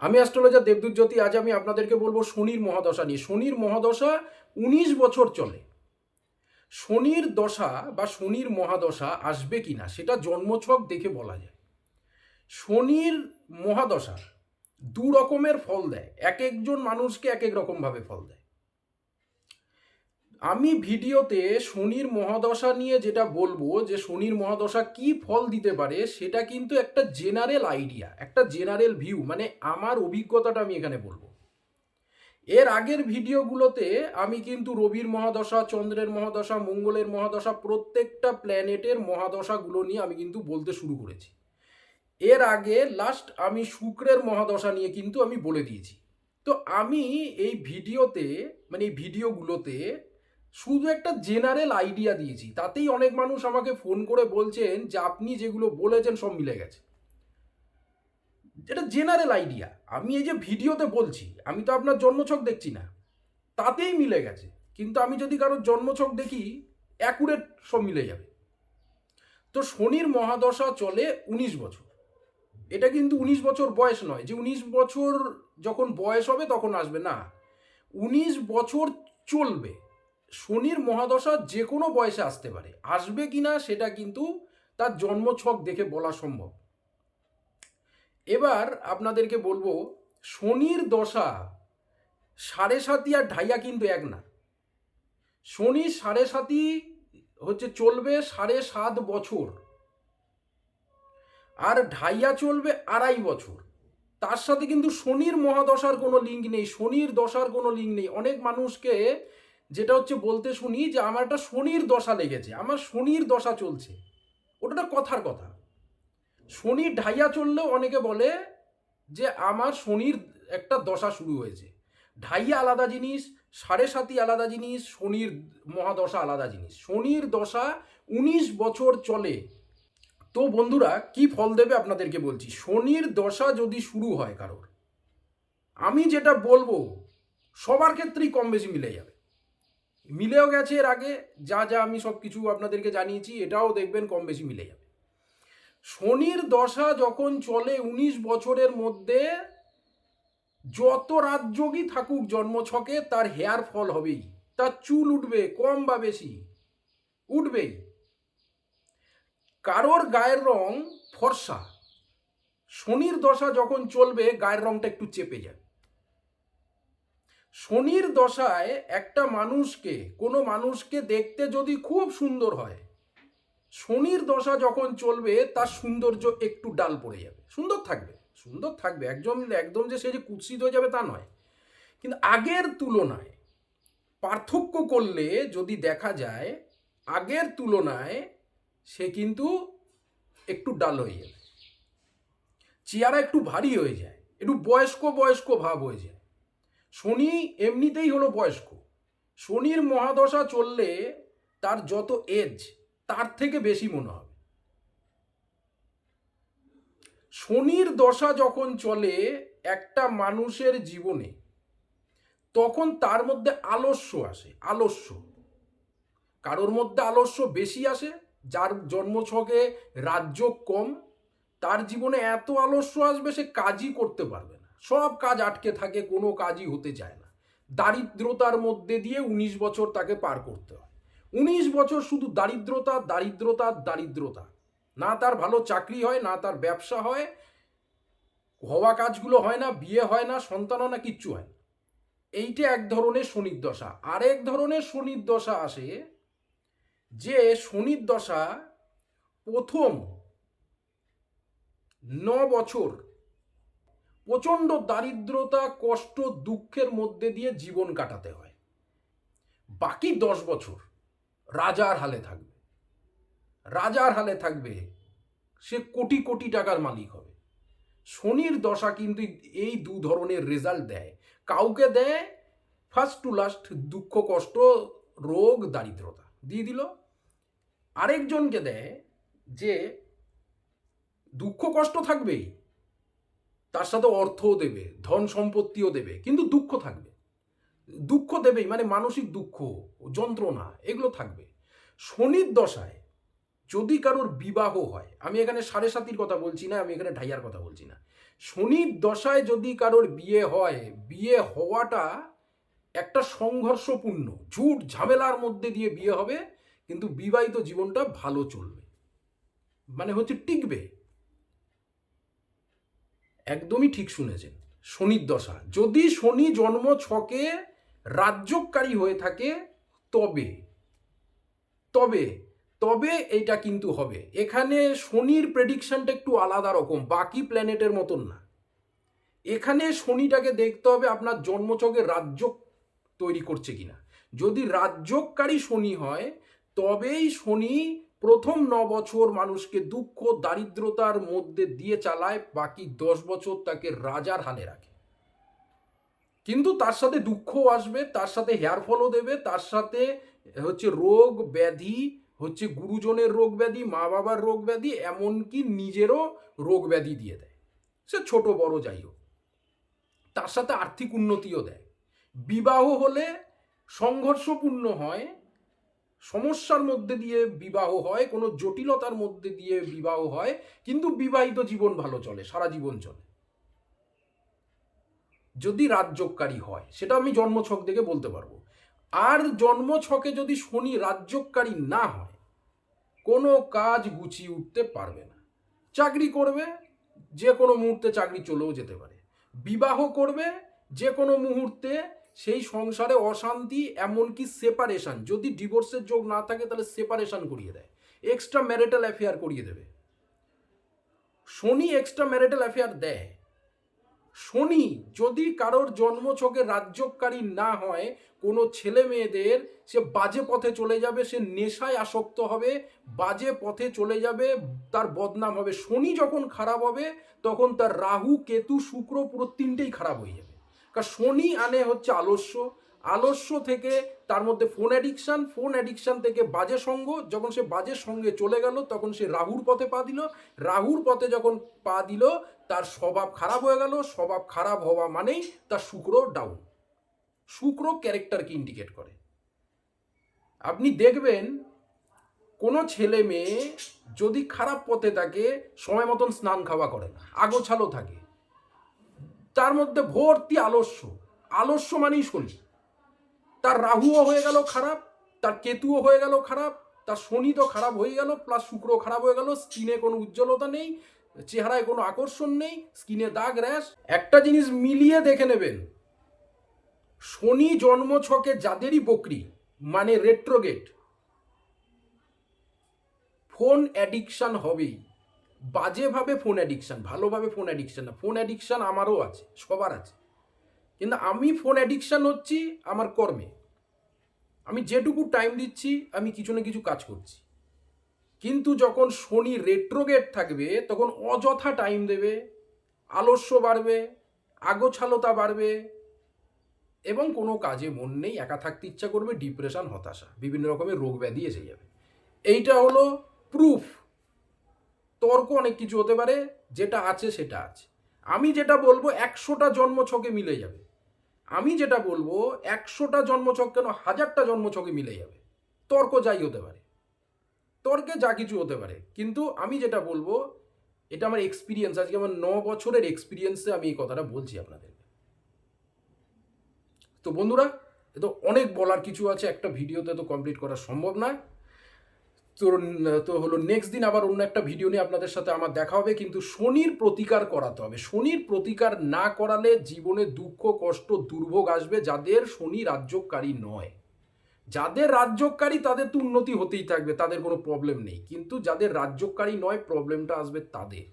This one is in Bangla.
আমি অ্যাস্ট্রোলজার দেবদূত জ্যোতি আজ আমি আপনাদেরকে বলব শনির মহাদশা নিয়ে। শনির মহাদশা উনিশ বছর চলে। শনির দশা বা শনির মহাদশা আসবে কি না, সেটা জন্মছক দেখে বলা যায়। শনির মহাদশা দু রকমের ফল দেয়। এক একজন মানুষকে এক এক রকমভাবে ফল দেয়। আমি ভিডিওতে শনির মহাদশা নিয়ে যেটা বলব, যে শনির মহাদশা কি ফল দিতে পারে, সেটা কিন্তু একটা জেনারেল আইডিয়া একটা জেনারেল ভিউ মানে আমার অভিজ্ঞতাটা আমি এখানে বলব। এর আগের ভিডিওগুলোতে আমি কিন্তু রবির মহাদশা, চন্দ্রের মহাদশা, মঙ্গলের মহাদশা, প্রত্যেকটা প্ল্যানেটের মহাদশাগুলো নিয়ে আমি কিন্তু বলতে শুরু করেছি। এর আগে লাস্ট আমি শুক্রের মহাদশা নিয়ে কিন্তু আমি বলে দিয়েছি। তো আমি এই ভিডিওতে মানে এই ভিডিওগুলোতে শুধু একটা জেনারেল আইডিয়া দিয়েছি। তাতেই অনেক মানুষ আমাকে ফোন করে বলছেন যে, আপনি যেগুলো বলেছেন সব মিলে গেছে। এটা জেনারেল আইডিয়া আমি এই যে ভিডিওতে বলছি, আমি তো আপনার জন্মছক দেখছি না। তাতেই মিলে গেছে। কিন্তু আমি যদি কারোর জন্মছক দেখি অ্যাকুরেট সব মিলে যাবে। তো শনির মহাদশা চলে উনিশ বছর। এটা কিন্তু উনিশ বছর বয়স নয়। যে উনিশ বছর যখন বয়স হবে, তখন আসবে। না, উনিশ বছর চলবে। শনির মহাদশা যে কোনো বয়সে আসতে পারে। আসবে কিনা সেটা কিন্তু তার জন্মছক দেখে বলা সম্ভব। এবার আপনাদেরকে বলব, শনির দশা সাড়ে সাতি আর ঢাইয়া কিন্তু এক না। শনি সাড়ে সাতি হচ্ছে চলবে সাড়ে সাত বছর। আর ঢাইয়া চলবে আড়াই বছর। তার সাথে কিন্তু শনির মহাদশার কোনো লিঙ্ক নেই, শনির দশার কোনো লিঙ্ক নেই। অনেক মানুষকে যেটা হচ্ছে বলতে শুনি যে আমার একটা শনির দশা লেগেছে, আমার শনির দশা চলছে। ওটা কথার কথা। শনি ঢাইয়া চললেও অনেকে বলে যে আমার শনির একটা দশা শুরু হয়েছে। ঢাইয়া আলাদা জিনিস, সাড়ে সাতি আলাদা জিনিস, শনির মহাদশা আলাদা জিনিস। শনির দশা উনিশ বছর চলে। তো বন্ধুরা, কি ফল দেবে আপনাদেরকে বলছি, শনির দশা যদি শুরু হয় কারোর, আমি যেটা বলব, সবার ক্ষেত্রেই কম বেশি মিলে যাবে। মিলেও গেছে এর আগে, যা যা আমি সব কিছু আপনাদেরকে জানিয়েছি, এটাও দেখবেন কম বেশি মিলে যাবে। শনির দশা যখন চলে উনিশ বছরের মধ্যে, যত রাজযোগী থাকুক জন্মছকে, তার হেয়ার ফল হবেই। তার চুল উঠবে, কম বা বেশি। উঠবেই। কারোর গায়ের রং ফর্সা। শনির দশা যখন চলবে, গায়ের রংটা একটু চেপে যাবে। শনির দশায় একটা মানুষকে, কোনো মানুষকে দেখতে যদি খুব সুন্দর হয়, শনির দশা যখন চলবে, তার সৌন্দর্য একটু ডাল পড়ে যাবে। সুন্দর থাকবে সুন্দর থাকবে। একদম একদম যে সে যে কুৎসিত হয়ে যাবে তা নয়। কিন্তু আগের তুলনায় পার্থক্য করলে যদি দেখা যায়, আগের তুলনায় সে কিন্তু একটু ডাল হয়ে যাবে। চেয়ারা একটু ভারী হয়ে যায়, একটু বয়স্ক বয়স্ক ভাব হয়ে যায়। শনি এমনিতেই হলো বয়স্ক। শনির মহাদশা চললে তার যত এজ তার থেকে বেশি মনে হবে। শনির দশা যখন চলে একটা মানুষের জীবনে, তখন তার মধ্যে আলস্য আসে, আলস্য। কারোর মধ্যে আলস্য বেশি আসে, যার জন্মছকে রাজ্য কম, তার জীবনে এত আলস্য আসবে সে কাজই করতে পারবে সব কাজ আটকে থাকে, কোনো কাজই হতে চায় না। দারিদ্রতার মধ্যে দিয়ে উনিশ বছর তাকে পার করতে হয়। উনিশ বছর শুধু দারিদ্রতা দারিদ্রতা দারিদ্রতা। না তার ভালো চাকরি হয়, না তার ব্যবসা হয়, হওয়া কাজগুলো হয় না, বিয়ে হয় না, সন্তানও না, কিচ্ছু হয় না। এইটা এক ধরনের শনির দশা। আরেক ধরনের শনির দশা আসে যে শনির দশা প্রথম ন বছর প্রচণ্ড দারিদ্রতা, কষ্ট, দুঃখের মধ্যে দিয়ে জীবন কাটাতে হয়। বাকি দশ বছর রাজার হালে থাকবে। রাজার হালে থাকবে, সে কোটি কোটি টাকার মালিক হবে। শনির দশা কিন্তু এই দু ধরনের রেজাল্ট দেয়। কাউকে দেয় ফার্স্ট টু লাস্ট দুঃখ, কষ্ট, রোগ, দারিদ্রতা দিয়ে দিল। আরেকজনকে দেয় যে দুঃখ, কষ্ট থাকবেই। তার সাথে অর্থও দেবে, ধন সম্পত্তিও দেবে, কিন্তু দুঃখ থাকবে। দুঃখ দেবেই মানে মানসিক দুঃখ, যন্ত্রণা, এগুলো থাকবে। শনির দশায় যদি কারোর বিবাহ হয়, আমি এখানে সাড়ে সাতির কথা বলছি না, আমি এখানে ঢাইয়ার কথা বলছি না। শনির দশায় যদি কারোর বিয়ে হয়, বিয়ে হওয়াটা একটা সংঘর্ষপূর্ণ, ঝুট ঝামেলার মধ্যে দিয়ে বিয়ে হবে, কিন্তু বিবাহিত জীবনটা ভালো চলবে। মানে হচ্ছে টিকবে। একদমই ঠিক শুনেছেন, শনির দশা। যদি শনি জন্ম ছকে রাজ্যকারী হয়ে থাকে, তবে তবে তবে এটা কিন্তু হবে। এখানে শনির প্রেডিকশনটা একটু আলাদা রকম, বাকি প্ল্যানেটের মতন না। এখানে শনিটাকে দেখতে হবে আপনার জন্মছকে রাজ্য তৈরি করছে কিনা। যদি রাজ্যকারী শনি হয়, তবেই শনি প্রথম ন বছর মানুষকে দুঃখ, দারিদ্রতার মধ্যে দিয়ে চালায়, বাকি দশ বছর তাকে রাজার হালে রাখে। কিন্তু তার সাথে দুঃখও আসবে, তার সাথে হেয়ার ফলও দেবে, তার সাথে হচ্ছে রোগ ব্যাধি, হচ্ছে গুরুজনের রোগ ব্যাধি, মা বাবার রোগ ব্যাধি, এমনকি নিজেরও রোগ ব্যাধি দিয়ে দেয়। সে ছোট, বড় যাই হোক। তার সাথে আর্থিক উন্নতিও দেয়। বিবাহ হলে সংঘর্ষপূর্ণ হয় সমস্যার মধ্যে দিয়ে বিবাহ হয়, কোনো জটিলতার মধ্যে দিয়ে বিবাহ হয়, কিন্তু বিবাহিত জীবন ভালো চলে, সারা জীবন চলে। যদি রাজ্যকারী হয়, সেটা আমি জন্মছক দেখে বলতে পারব। আর জন্মছকে যদি শনি রাজ্যকারী না হয়, কোনো কাজ গুছিয়ে উঠতে পারবে না। চাকরি করবে, যে কোনো মুহূর্তে চাকরি চলেও যেতে পারে। বিবাহ করবে, যে কোনো মুহূর্তে সেই সংসারে অশান্তি, এমনকি সেপারেশন যদি ডিভোর্সের যোগ না থাকে, তাহলে সেপারেশন করিয়ে দেয়। এক্সট্রা ম্যারিটাল অ্যাফেয়ার করিয়ে দেবে। শনি এক্সট্রা ম্যারিটাল অ্যাফেয়ার দেয়। শনি যদি কারোর জন্মছকে রাজ্যকারী না হয়, কোনো ছেলে মেয়েদের, সে বাজে পথে চলে যাবে, সে নেশায় আসক্ত হবে, বাজে পথে চলে যাবে, তার বদনাম হবে। শনি যখন খারাপ হবে, তখন তার রাহু, কেতু, শুক্র পুরো তিনটেই খারাপ হয়ে যাবে। কারণ শনি আনে হচ্ছে আলস্য। আলস্য থেকে তার মধ্যে ফোন অ্যাডিকশান ফোন অ্যাডিকশান থেকে বাজে সঙ্গ। যখন সে বাজে সঙ্গে চলে গেল, তখন সে রাহুর পথে পা দিল। রাহুর পথে যখন পা দিল, তার স্বভাব খারাপ হয়ে গেল। স্বভাব খারাপ হওয়া মানেই তার শুক্র ডাউন শুক্র ক্যারেক্টারকে ইন্ডিকেট করে। আপনি দেখবেন, কোনো ছেলে মেয়ে যদি খারাপ পথে থাকে, সময় মতন স্নান খাওয়া করে না। আগোছালো থাকে। তার মধ্যে ভর্তি আলস্য। আলস্য মানেই শনি। তার রাহুও হয়ে গেল খারাপ, তার কেতুও হয়ে গেল খারাপ, তার শনি তো খারাপ হয়ে গেল প্লাস শুক্র খারাপ হয়ে গেল স্কিনে কোনো উজ্জ্বলতা নেই, চেহারায় কোনো আকর্ষণ নেই স্কিনে দাগ র্যাশ একটা জিনিস মিলিয়ে দেখে নেবেন, শনি জন্ম ছকে যাদেরই বকরি মানে রেট্রোগেট ফোন অ্যাডিকশান হবেই। বাজেভাবে ফোন অ্যাডিকশান ভালোভাবে ফোন অ্যাডিকশান না। ফোন অ্যাডিকশান আমারও আছে, সবার আছে। কিন্তু আমি ফোন অ্যাডিকশান হচ্ছি আমার কর্মে। আমি যেটুকু টাইম দিচ্ছি, আমি কিছু না কিছু কাজ করছি। কিন্তু যখন শনি রেট্রোগেট থাকবে, তখন অযথা টাইম দেবে, আলস্য বাড়বে, আগোছালতা বাড়বে, এবং কোনো কাজে মন নেই, একা থাকতে ইচ্ছা করবে ডিপ্রেশন হতাশা, বিভিন্ন রকমের রোগ ব্যাধি এসে যাবে। এইটা হলো প্রুফ তর্ক অনেক কিছু হতে পারে, যেটা আছে সেটা আছে। আমি যেটা বলব, একশোটা জন্মছকে মিলে যাবে। আমি যেটা বলব, একশোটা জন্মছক কেন হাজারটা জন্মছকে মিলে যাবে? তর্ক যাই হতে পারে। তর্কে যা কিছু হতে পারে। কিন্তু আমি যেটা বলব, এটা আমার এক্সপিরিয়েন্স আজকে আমার ন বছরের এক্সপিরিয়েন্সে আমি এই কথাটা বলছি আপনাদের। তো বন্ধুরা, এ তো অনেক বলার কিছু আছে, একটা ভিডিওতে তো কমপ্লিট করা সম্ভব নয়। তো তো হলো নেক্সট দিন আবার অন্য একটা ভিডিও নিয়ে আপনাদের সাথে আমার দেখা হবে, কিন্তু শনির প্রতিকার করাতে হবে। শনির প্রতিকার না করালে জীবনে দুঃখ, কষ্ট, দুর্ভোগ আসবে যাদের শনি রাজ্যকারী নয়। যাদের রাজ্যকারী তাদের তো উন্নতি হতেই থাকবে, তাদের কোনো প্রবলেম নেই। কিন্তু যাদের রাজ্যকারী নয় প্রবলেমটা আসবে তাদের।